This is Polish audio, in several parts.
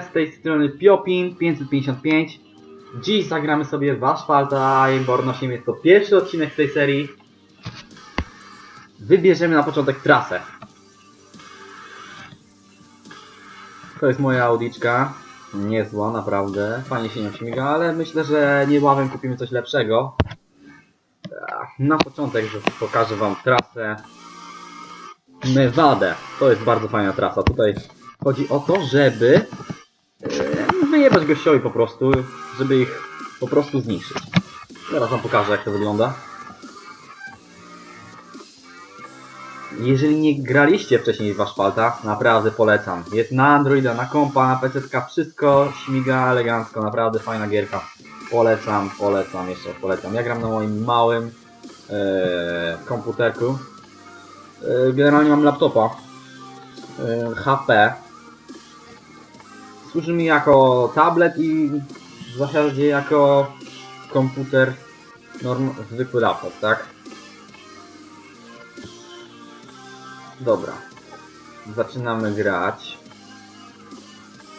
Z tej strony Piopin 555. Dziś zagramy sobie w Asfalta Bornosiem. Jest to pierwszy odcinek tej serii. Wybierzemy na początek trasę. To jest moja audiczka. Niezła, naprawdę. Fajnie się nią śmiga, ale myślę, że niebawem kupimy coś lepszego. Ach, Na początek pokażę wam trasę Nevada. To jest bardzo fajna trasa. Tutaj chodzi o to, żeby wyjebać gościowi po prostu, żeby ich po prostu zniszczyć. Teraz wam pokażę jak to wygląda. Jeżeli nie graliście wcześniej w Asfalta, naprawdę polecam. Jest na Androida, na kompa, na PC, wszystko śmiga elegancko, naprawdę fajna gierka. Polecam, polecam, jeszcze polecam. Ja gram na moim małym e, komputerku. E, generalnie mam laptopa e, HP. Służy mi jako tablet i w zasadzie jako komputer norm, zwykły laptop, tak? Dobra. Zaczynamy grać.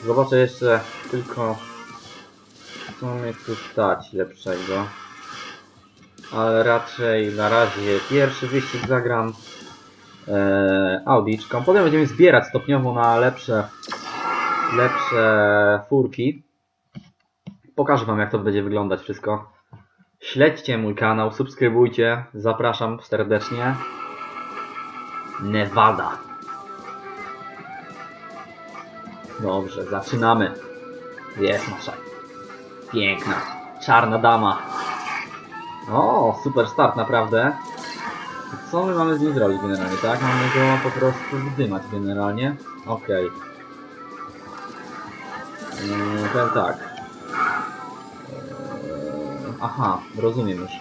Zobaczę jeszcze tylko co mnie tu stać lepszego. Ale raczej na razie pierwszy wyścig zagram e, Audiczką. Potem będziemy zbierać stopniowo na lepsze lepsze furki. Pokażę wam jak to będzie wyglądać wszystko. Śledźcie mój kanał, subskrybujcie. Zapraszam serdecznie. Nevada. Dobrze, zaczynamy. Jest nasza piękna, czarna dama. O, super start, naprawdę. Co my mamy z nim zrobić generalnie, tak? Mamy go po prostu wydymać generalnie. Okej. Yy, Powiem tak. Yy, Aha, rozumiem już.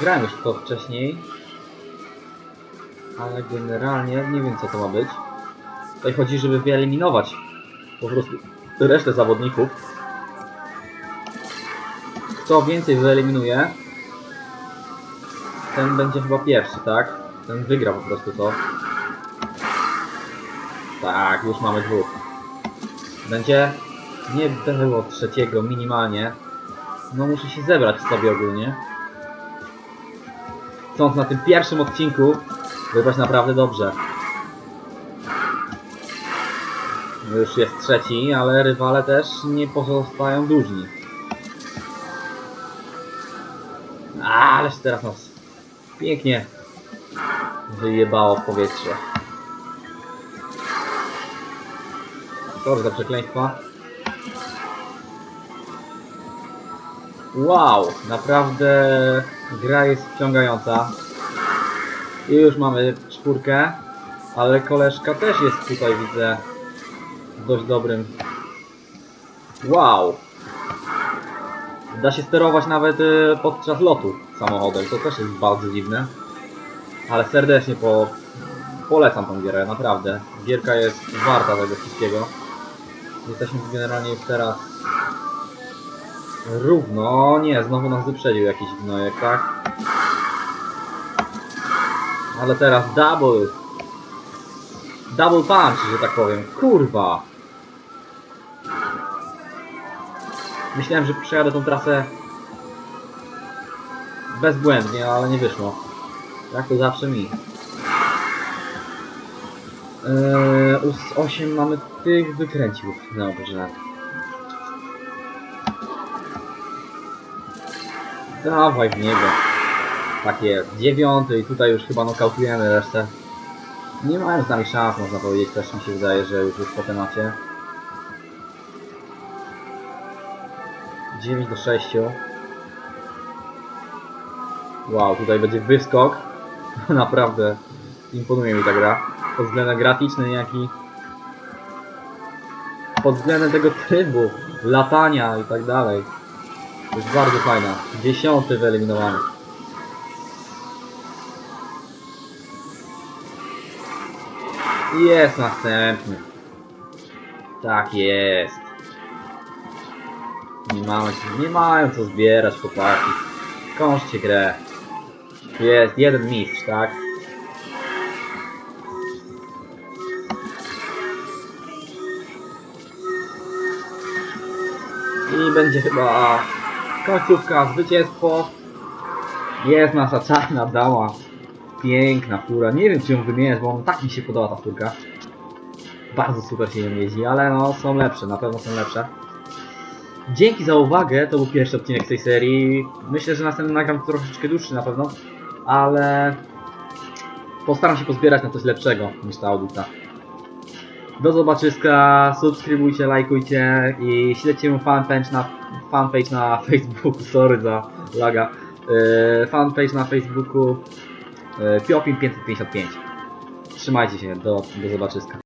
Grałem już to wcześniej. Ale generalnie nie wiem co to ma być. Tutaj chodzi, żeby wyeliminować po prostu resztę zawodników. Kto więcej wyeliminuje, ten będzie chyba pierwszy, tak? Ten wygra po prostu to. Tak, już mamy dwóch. Będzie nie było trzeciego minimalnie. No muszę się zebrać sobie ogólnie. Chcąc na tym pierwszym odcinku wybrać naprawdę dobrze. Już jest trzeci, ale rywale też nie pozostają dłużni. Ależ teraz nas pięknie wyjebało w powietrze. Sorry za przekleństwa. Wow, naprawdę gra jest wciągająca. I już mamy czwórkę, ale koleżka też jest tutaj, widzę, dość dobrym. Wow! Da się sterować nawet y, podczas lotu samochodem, to też jest bardzo dziwne. Ale serdecznie po, polecam tą gierę, naprawdę. Gierka jest warta tego wszystkiego. Jesteśmy generalnie już teraz równo. O nie, znowu nas wyprzedził jakiś gnojek, tak? Ale teraz double. Double punch, że tak powiem. Kurwa. Myślałem, że przejadę tą trasę bezbłędnie, ale nie wyszło. Jak to zawsze mi. Eee, u 8 mamy tych wykręcił. Dobrze. Dawaj w niego. Tak jest. Dziewiąty i tutaj już chyba nokautujemy resztę. Nie mają z nami szans, można powiedzieć. Też mi się wydaje, że już jest po temacie. 9 do 6. Wow, tutaj będzie wyskok. Naprawdę imponuje mi ta gra. Pod względem graficznym, jak i pod względem tego trybu, latania i tak dalej. To jest bardzo fajna. Dziesiąty wyeliminowany. Jest następny. Tak jest. Nie mamy, nie mają co zbierać chłopaki. Kończcie grę. Jest jeden mistrz, tak? I będzie chyba końcówka, zwycięstwo. Jest nasza czarna dama. Piękna fura. Nie wiem czy ją wymieniać, bo on tak mi się podoba ta furka. Bardzo super się nim jeździ, ale no są lepsze, na pewno są lepsze. Dzięki za uwagę, to był pierwszy odcinek tej serii. Myślę, że następny nagram troszeczkę dłuższy na pewno, ale postaram się pozbierać na coś lepszego niż ta audyta. Do zobaczyska, subskrybujcie, lajkujcie i śledźcie mój fanpage na, fanpage na Facebooku, sorry za laga, yy, fanpage na Facebooku yy, Piopin555. Trzymajcie się, do, do zobaczyska.